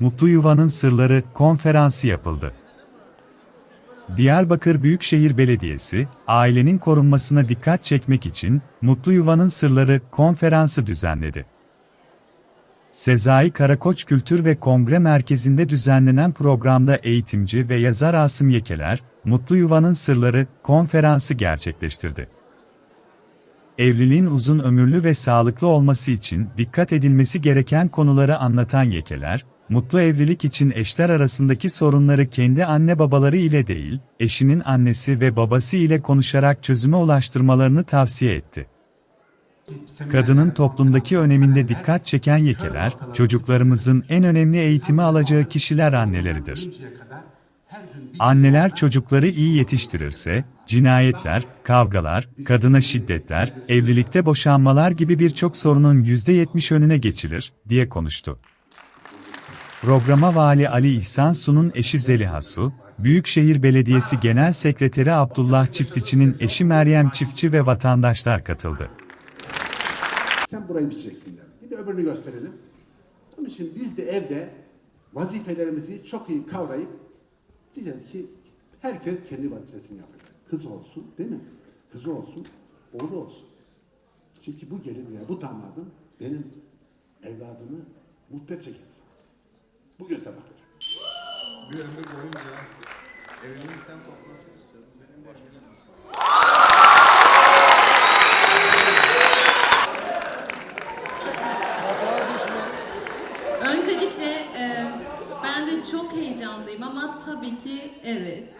Mutlu Yuvanın Sırları konferansı yapıldı. Diyarbakır Büyükşehir Belediyesi, ailenin korunmasına dikkat çekmek için Mutlu Yuvanın Sırları konferansı düzenledi. Sezai Karakoç Kültür ve Kongre Merkezi'nde düzenlenen programda eğitimci ve yazar Asım Yekeler, Mutlu Yuvanın Sırları konferansı gerçekleştirdi. Evliliğin uzun ömürlü ve sağlıklı olması için dikkat edilmesi gereken konuları anlatan Yekeler, mutlu evlilik için eşler arasındaki sorunları kendi anne babaları ile değil, eşinin annesi ve babası ile konuşarak çözüme ulaştırmalarını tavsiye etti. Kadının toplumdaki öneminde dikkat çeken yekeler, çocuklarımızın en önemli eğitimi alacağı kişiler anneleridir. Anneler çocukları iyi yetiştirirse, cinayetler, kavgalar, kadına şiddetler, evlilikte boşanmalar gibi birçok sorunun %70 önüne geçilir, diye konuştu. Programa Vali Ali İhsan Su'nun eşi Zeliha Su, Büyükşehir Belediyesi Genel Sekreteri Abdullah Çiftçi'nin eşi Meryem Çiftçi ve vatandaşlar katıldı. Sen burayı biçeceksin der. Bir de öbürünü gösterelim. Onun için biz de evde vazifelerimizi çok iyi kavrayıp diyeceğiz ki herkes kendi vazifesini yapacak. Kız olsun değil mi? Kızı olsun, oğlu olsun. Çünkü bu gelin veya bu damadım benim evladımı edecek insan. Bu gözle bakacak. Bir ömür boyunca evini sen toplasın istiyorum. Benim mısın? Öncelikle e, ben de çok heyecanlıyım ama tabii ki evet.